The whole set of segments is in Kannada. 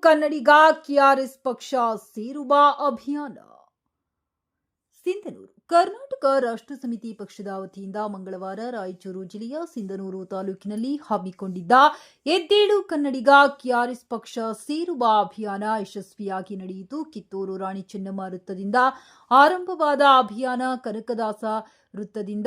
ಕನ್ನಡಿಗ ಕೆಆರ್ಎಸ್ ಪಕ್ಷ ಸೇರುವ ಅಭಿಯಾನ. ಸಿಂಧನೂರು, ಕರ್ನಾಟಕ ರಾಷ್ಟ್ರ ಸಮಿತಿ ಪಕ್ಷದ ವತಿಯಿಂದ ಮಂಗಳವಾರ ರಾಯಚೂರು ಜಿಲ್ಲೆಯ ಸಿಂಧನೂರು ತಾಲೂಕಿನಲ್ಲಿ ಹಮ್ಮಿಕೊಂಡಿದ್ದ ಎದ್ದೇಳು ಕನ್ನಡಿಗ ಕೆಆರ್ಎಸ್ ಪಕ್ಷ ಸೇರುವ ಅಭಿಯಾನ ಯಶಸ್ವಿಯಾಗಿ ನಡೆಯಿತು. ಕಿತ್ತೂರು ರಾಣಿ ಚೆನ್ನಮ್ಮ ವೃತ್ತದಿಂದ ಆರಂಭವಾದ ಅಭಿಯಾನ ಕನಕದಾಸ ವೃತ್ತದಿಂದ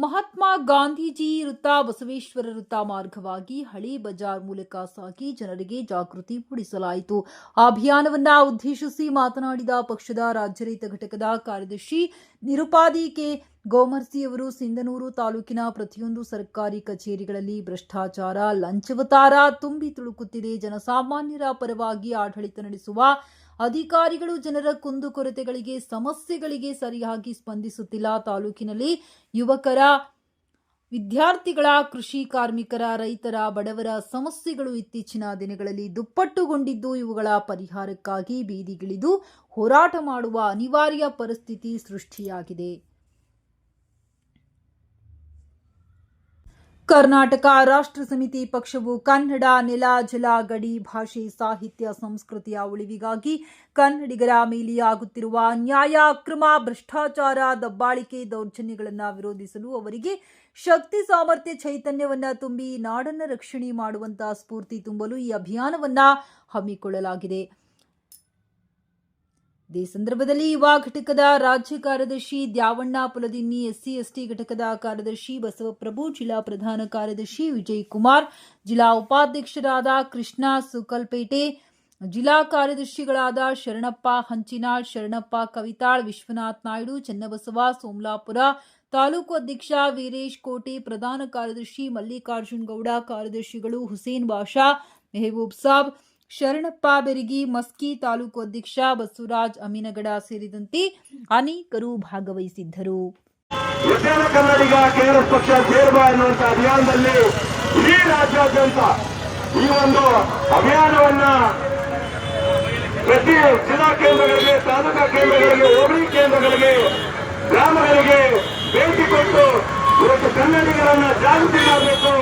ಮಹಾತ್ಮ ಗಾಂಧೀಜಿ ವೃತ್ತ ಬಸವೇಶ್ವರ ವೃತ್ತ ಮಾರ್ಗವಾಗಿ ಹಳೆ ಬಜಾರ್ ಮೂಲಕ ಸಾಗಿ ಜನರಿಗೆ ಜಾಗೃತಿ ಮೂಡಿಸಲಾಯಿತು. ಅಭಿಯಾನವನ್ನ ಉದ್ದೇಶಿಸಿ ಮಾತನಾಡಿದ ಪಕ್ಷದ ರಾಜ್ಯ ರೈತ ಘಟಕದ ಕಾರ್ಯದರ್ಶಿ ನಿರುಪಾದಿ ಕೆ ಗೋಮರ್ಸಿ ಅವರು ಸಿಂಧನೂರು ತಾಲೂಕಿನ ಪ್ರತಿಯೊಂದು ಸರ್ಕಾರಿ ಕಚೇರಿಗಳಲ್ಲಿ ಭ್ರಷ್ಟಾಚಾರ, ಲಂಚವತಾರ ತುಂಬಿ ತುಳುಕುತ್ತಿದೆ. ಜನಸಾಮಾನ್ಯರ ಪರವಾಗಿ ಆಡಳಿತ ನಡೆಸುವ ಅಧಿಕಾರಿಗಳು ಜನರ ಕುಂದುಕೊರತೆಗಳಿಗೆ, ಸಮಸ್ಯೆಗಳಿಗೆ ಸರಿಯಾಗಿ ಸ್ಪಂದಿಸುತ್ತಿಲ್ಲ. ತಾಲೂಕಿನಲ್ಲಿ ಯುವಕರ ವಿದ್ಯಾರ್ಥಿಗಳ, ಕೃಷಿ ಕಾರ್ಮಿಕರ, ರೈತರ, ಬಡವರ ಸಮಸ್ಯೆಗಳು ಇತ್ತೀಚಿನ ದಿನಗಳಲ್ಲಿ ದುಪ್ಪಟ್ಟುಗೊಂಡಿದ್ದು, ಇವುಗಳ ಪರಿಹಾರಕ್ಕಾಗಿ ಬೀದಿಗಿಳಿದು ಹೋರಾಟ ಮಾಡುವ ಅನಿವಾರ್ಯ ಪರಿಸ್ಥಿತಿ ಸೃಷ್ಟಿಯಾಗಿದೆ. ಕರ್ನಾಟಕ ರಾಷ್ಟ್ರ ಸಮಿತಿ ಪಕ್ಷವು ಕನ್ನಡ ನೆಲ, ಜಲ, ಗಡಿ, ಭಾಷೆ, ಸಾಹಿತ್ಯ, ಸಂಸ್ಕೃತಿಯ ಉಳಿವಿಗಾಗಿ ಕನ್ನಡಿಗರ ಮೇಲೆ ಆಗುತ್ತಿರುವ ಅನ್ಯಾಯ ಅಕ್ರಮ, ಭ್ರಷ್ಟಾಚಾರ, ದಬ್ಬಾಳಿಕೆ ದೌರ್ಜನ್ಯಗಳನ್ನು ವಿರೋಧಿಸಲು ಅವರಿಗೆ ಶಕ್ತಿ, ಸಾಮರ್ಥ್ಯ, ಚೈತನ್ಯವನ್ನ ತುಂಬಿ ನಾಡನ್ನ ರಕ್ಷಣೆ ಮಾಡುವಂತಹ ಸ್ಫೂರ್ತಿ ತುಂಬಲು ಈ ಅಭಿಯಾನವನ್ನ ಹಮ್ಮಿಕೊಳ್ಳಲಾಗಿದೆ. ಇದೇ ಸಂದರ್ಭದಲ್ಲಿ ಯುವ ಘಟಕದ ರಾಜ್ಯ ಕಾರ್ಯದರ್ಶಿ ದ್ಯಾವಣ್ಣ ಪುಲದಿನ್ನಿ, ಎಸ್ಸಿ, ಎಸ್ಟಿ ಘಟಕದ ಕಾರ್ಯದರ್ಶಿ ಬಸವಪ್ರಭು, ಜಿಲ್ಲಾ ಪ್ರಧಾನ ಕಾರ್ಯದರ್ಶಿ ವಿಜಯ್ ಕುಮಾರ್ ಜಿಲ್ಲಾ ಉಪಾಧ್ಯಕ್ಷರಾದ ಕೃಷ್ಣ ಸುಕಲ್ಪೇಟೆ, ಜಿಲ್ಲಾ ಕಾರ್ಯದರ್ಶಿಗಳಾದ ಶರಣಪ್ಪ ಹಂಚಿನಾಳ್, ಶರಣಪ್ಪ ಕವಿತಾಳ್, ವಿಶ್ವನಾಥ್ ನಾಯ್ಡು, ಚನ್ನಬಸವ, ಸೋಮಲಾಪುರ, ತಾಲೂಕು ಅಧ್ಯಕ್ಷ ವೀರೇಶ್ ಕೋಟೆ, ಪ್ರಧಾನ ಕಾರ್ಯದರ್ಶಿ ಮಲ್ಲಿಕಾರ್ಜುನ್ ಗೌಡ, ಕಾರ್ಯದರ್ಶಿಗಳು ಹುಸೇನ್ ಬಾಷಾ, ಮೆಹಬೂಬ್ ಸಾಬ್ ಶರಣಪ್ಪ ಬೆರಗಿ ಮಸ್ಕಿ ತಾಲೂಕು ಅಧ್ಯಕ್ಷ ಬಸವರಾಜ್ ಅಮೀನಗಡ ಸೇರಿದಂತೆ ಅನೇಕರು ಭಾಗವಹಿಸಿದ್ದರು. ಉತ್ತರ ಕನ್ನಡಿಗ ಕೆಆರ್ಎಸ್ ಪಕ್ಷ ಸೇರ್ಬಾ ಎನ್ನುವಂತ ಅಭಿಯಾನದಲ್ಲಿ ಇಡೀ ರಾಜ್ಯಾದ್ಯಂತ ಈ ಒಂದು ಅಭಿಯಾನವನ್ನ ಪ್ರತಿ ಜಿಲ್ಲಾ ಕೇಂದ್ರಗಳಿಗೆ, ತಾಲೂಕಾ ಕೇಂದ್ರಗಳಿಗೆ, ಹೋಬಳಿ ಕೇಂದ್ರಗಳಿಗೆ, ಗ್ರಾಮಗಳಿಗೆ ಭೇಟಿ ಕೊಟ್ಟು ಇವತ್ತು ಕನ್ನಡಿಗರನ್ನ ಜಾಗೃತಿ ಮಾಡಬೇಕು.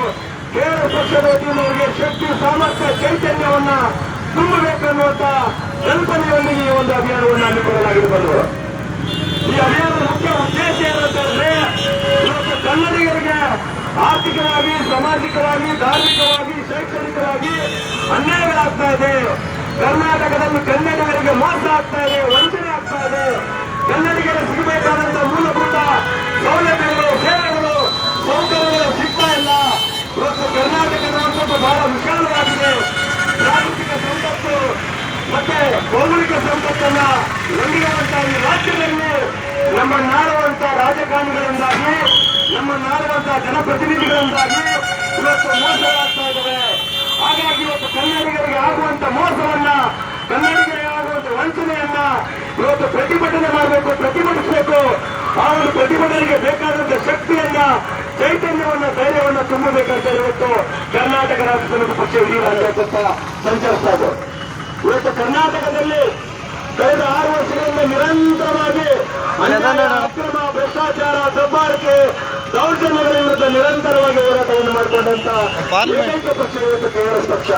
ಕೆಆರ್ಎಸ್ ಪಕ್ಷದ ವತಿಯಿಂದ ಶಕ್ತಿ, ಸಾಮರ್ಥ್ಯ, ಚೈತನ್ಯವನ್ನ ತುಂಬಬೇಕನ್ನುವಂತ ಕಲ್ಪನೆಯೊಂದಿಗೆ ಈ ಒಂದು ಅಭಿಯಾನವನ್ನು ಹಮ್ಮಿಕೊಳ್ಳಲಾಗಿದೆ ಬಂದರು ಈ ಅಭಿಯಾನದ ಮುಖ್ಯ ಉದ್ದೇಶ ಏನಂತಂದ್ರೆ ಕನ್ನಡಿಗರಿಗೆ ಆರ್ಥಿಕವಾಗಿ, ಸಾಮಾಜಿಕವಾಗಿ, ಧಾರ್ಮಿಕವಾಗಿ, ಶೈಕ್ಷಣಿಕವಾಗಿ ಅನ್ಯಾಯಗಳಾಗ್ತಾ ಇದೆ. ಕರ್ನಾಟಕದಲ್ಲಿ ಕನ್ನಡಿಗರಿಗೆ ಮೋಸ ಆಗ್ತಾ ಇದೆ, ವಂಚನೆ ಬಹಳ ವಿಶಾಲವಾಗಿದೆ ಪ್ರಾಕೃತಿಕ ಸಂಪತ್ತು ಮತ್ತೆ ಭೌಗೋಳಿಕ ಸಂಪತ್ತನ್ನ ಹೊಂದಿರುವಂತಹ ಈ ರಾಜ್ಯದಲ್ಲಿ ನಮ್ಮ ನಾಡುವಂತ ರಾಜಕಾರಣಿಗಳಿಂದಾಗಿ, ನಮ್ಮ ನಾಡುವಂತ ಜನಪ್ರತಿನಿಧಿಗಳಿಂದಾಗಿ ಇವತ್ತು ಮೋಸವಾಗ್ತಾ ಇದ್ದಾವೆ ಹಾಗಾಗಿ ಇವತ್ತು ಕನ್ನಡಿಗರಿಗೆ ಆಗುವಂತ ಮೋಸವನ್ನ, ಕನ್ನಡಿಗರಿಗೆ ಆಗುವಂತ ವಂಚನೆಯನ್ನ ಇವತ್ತು ಪ್ರತಿಭಟನೆ ಮಾಡಬೇಕು, ಪ್ರತಿಭಟಿಸಬೇಕು. ಆ ಒಂದು ಪ್ರತಿಭಟನೆಗೆ ಬೇಕಾದಂತ ಶಕ್ತಿಯನ್ನ ಚೈತನ್ಯವನ್ನ ಧೈರ್ಯವನ್ನ ತುಂಬಬೇಕಂತ ಇವತ್ತು ಕರ್ನಾಟಕ ರಾಜ್ಯ ಸಮಿತಿ ಪಕ್ಷ ಇಡೀ ರಾಜ್ಯಾದ್ಯಂತ ಸಂಚರಿಸ್ತಾ ಇದೆ. ಇವತ್ತು ಕರ್ನಾಟಕದಲ್ಲಿ ಕಳೆದ ಆರು ವರ್ಷಗಳಿಂದ ನಿರಂತರವಾಗಿ ಅಕ್ರಮ ಭ್ರಷ್ಟಾಚಾರ ದಬ್ಬಾಳಿಕೆ ದೌರ್ಜನ್ಯಗಳ ವಿರುದ್ಧ ನಿರಂತರವಾಗಿ ಹೋರಾಟವನ್ನು ಮಾಡಿಕೊಂಡಂತ ಏಕೈಕ ಪಕ್ಷ ಇವತ್ತು ಕಾಂಗ್ರೆಸ್ ಪಕ್ಷ.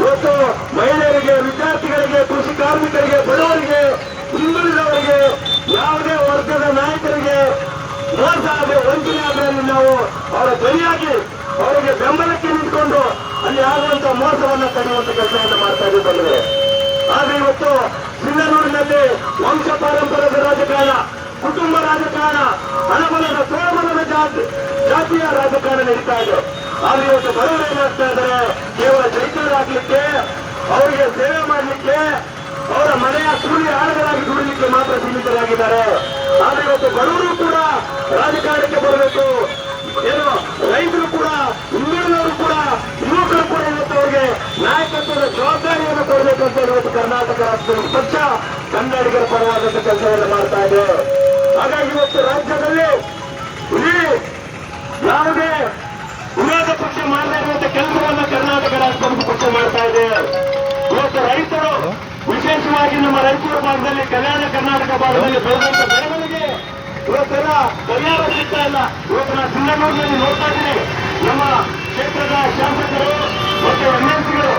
ಇವತ್ತು ಮಹಿಳೆಯರಿಗೆ ವಿದ್ಯಾರ್ಥಿಗಳಿಗೆ ಕೃಷಿ ಕಾರ್ಮಿಕರಿಗೆ ಬಡವರಿಗೆ ಹಿಂದುಳಿದವರಿಗೆ ಯಾವುದೇ ವರ್ಗದ ನಾಯಕರಿಗೆ ಮೋಸ ಆದರೆ ವಂಚನೆ ನಾವು ಅವರ ಸರಿಯಾಗಿ ಅವರಿಗೆ ಬೆಂಬಲಕ್ಕೆ ನಿಂತ್ಕೊಂಡು ಅಲ್ಲಿ ಆಗುವಂತ ಮೋಸವನ್ನ ತಡೆಯುವಂತ ಕೆಲಸವನ್ನು ಮಾಡ್ತಾ ಇದ್ದೀವಿ ಆದ್ರೆ ಇವತ್ತು ಸಿಂಗನೂರಿನಲ್ಲಿ ವಂಶ ಪಾರಂಪರ್ಯದ ರಾಜಕಾರಣ, ಕುಟುಂಬ ರಾಜಕಾರಣ ಹಣಬಲದ ಸೋಮನದ ಜಾತಿ, ಜಾತಿಯ ರಾಜಕಾರಣ ನಡೀತಾ ಇದೆ. ಆದ್ರೆ ಇವತ್ತು ಬಡವರು ಏನಾಗ್ತಾ ಇದ್ದಾರೆ? ಕೇವಲ ಚೈತನ್ಯರಾಗ್ಲಿಕ್ಕೆ ಅವರಿಗೆ ಸೇವೆ ಮಾಡಲಿಕ್ಕೆ ಕೂಲಿ ಆಳುಗಳಾಗಿ ದುಡಿಲಿಕ್ಕೆ ಮಾತ್ರ ಸೀಮಿತರಾಗಿದ್ದಾರೆ. ಆದ್ರೆ ಇವತ್ತು ಬಡವರು ಕೂಡ ರಾಜಕಾರಣಕ್ಕೆ ಬರಬೇಕು. ಏನು ರೈತರು ಕೂಡ ಹಿಂದುಳಿದವರು ಕೂಡ, ಯುವಕರು ಕೂಡ ಇವತ್ತು ಅವರಿಗೆ ನಾಯಕತ್ವದ ಜವಾಬ್ದಾರಿಯನ್ನು ಕೊಡಬೇಕಂತ ಇವತ್ತು ಕರ್ನಾಟಕ ರಾಷ್ಟ್ರ ಪಕ್ಷ ಕನ್ನಡಿಗರ ಪರವಾದಂತ ಕೆಲಸವನ್ನು ಮಾಡ್ತಾ ಇದೆ. ಹಾಗಾಗಿ ಇವತ್ತು ರಾಜ್ಯದಲ್ಲಿ ಇಡೀ ಯಾವುದೇ ವಿರೋಧ ಪಕ್ಷ ಮಾಡದೇ ಇರುವಂತ ಕೆಲಸವನ್ನ ಕರ್ನಾಟಕ ರಾಜ್ಯ ಪಕ್ಷ ಮಾಡ್ತಾ ಇದೆ. ಮುಖ್ಯವಾಗಿ ನಮ್ಮ ರಾಯಚೂರು ಭಾಗದಲ್ಲಿ ಕಲ್ಯಾಣ ಕರ್ನಾಟಕ ಭಾಗದಲ್ಲಿ ಬೆಳೆದಂತ ಬೆಳವಣಿಗೆ. ಇವತ್ತೆಲ್ಲ ಪರಿಹಾರ ಸಿಗ್ತಾ ಇಲ್ಲ. ಇವತ್ತು ನಾನು ಸಿಂಗನೂರಿನಲ್ಲಿ ನೋಡ್ತಾ ಇದ್ದೀನಿ. ನಮ್ಮ ಕ್ಷೇತ್ರದ ಶಾಸಕರು ಮತ್ತು ಎಂಎಲ್ಸಿಗಳು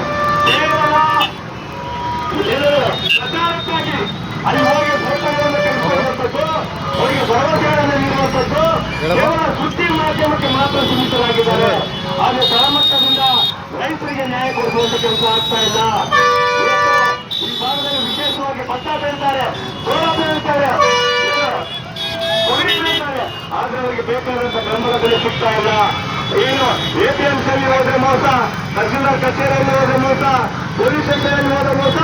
ಕೇವಲ ಪ್ರಚಾರಕ್ಕಾಗಿ ಅಲ್ಲಿ ಹೋಗಿ ಕೆಲಸ ಕಳಿಸಿರುವಂಥದ್ದು ಅವರಿಗೆ ಭರವಸೆಗಳನ್ನು ನೀಡುವಂಥದ್ದು ಕೇವಲ ಸುದ್ದಿ ಮಾಧ್ಯಮಕ್ಕೆ ಮಾತ್ರ ಸೀಮಿತರಾಗಿದ್ದಾರೆ. ಆದರೆ ತಳಮಟ್ಟದಿಂದ ರೈತರಿಗೆ ನ್ಯಾಯ ಕೊಡಿಸುವಂತ ಕೆಲಸ ಆಗ್ತಾ ಇಲ್ಲ. ಬೆಂಬಲ ಬೆಲೆ ಸಿಗ್ತಾ ಇಲ್ಲ. ಏನು ಎಪಿಎಂಸಿಯಲ್ಲಿ ಹೋದ್ರೆ ಮೋಸ, ತಹಸೀಲ್ದಾರ್ ಕಚೇರಿಯಲ್ಲಿ ಹೋದ್ರೆ ಮೋಸ, ಪೊಲೀಸ್ ಕಚೇರಿಯಲ್ಲಿ ಹೋದ ಮೋಸ,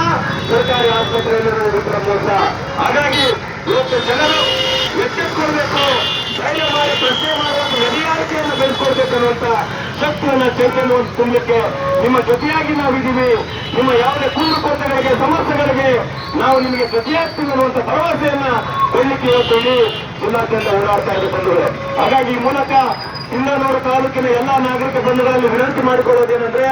ಸರ್ಕಾರಿ ಆಸ್ಪತ್ರೆಯಲ್ಲಿ ಮೋಸ. ಹಾಗಾಗಿ ಇವತ್ತು ಜನರು ಎಚ್ಚೆತ್ಕೊಳ್ಬೇಕು. ಧೈರ್ಯ ಮಾಡಿ, ಪ್ರಶ್ನೆ ಮಾಡುವಂತ ಎದಿಯಾರಿಕೆಯನ್ನು ಬೆಳೆಸ್ಕೊಳ್ಬೇಕು ಅನ್ನುವಂತ ಶಕ್ತಿಯನ್ನ ಚೈತನ್ಯವನ್ನು ತುಂಬಲಿಕ್ಕೆ ನಿಮ್ಮ ಜೊತೆಯಾಗಿ ನಾವಿದ್ದೀವಿ. ನಿಮ್ಮ ಯಾವುದೇ ಕುಂದುಕೊರತೆಗಳಿಗೆ ಸಮಸ್ಯೆಗಳಿಗೆ ನಾವು ನಿಮಗೆ ಜೊತೆಯಾಗ್ತೀವಿ ಅನ್ನುವಂತ ಭರವಸೆಯನ್ನ ಕೊಡ್ಲಿಕ್ಕೆ ಇವತ್ತು ಜಿಲ್ಲಾದ್ಯಂತ ಓಡಾಡ್ತಾ ಇದೆ ಬಂಧುಗಳು ಹಾಗಾಗಿ ಈ ಮೂಲಕ ಸಿಂಧನೂರು ತಾಲೂಕಿನ ಎಲ್ಲಾ ನಾಗರಿಕ ಬಂಧುಗಳಲ್ಲಿ ವಿನಂತಿ ಮಾಡಿಕೊಳ್ಳೋದೇನೆಂದ್ರೆ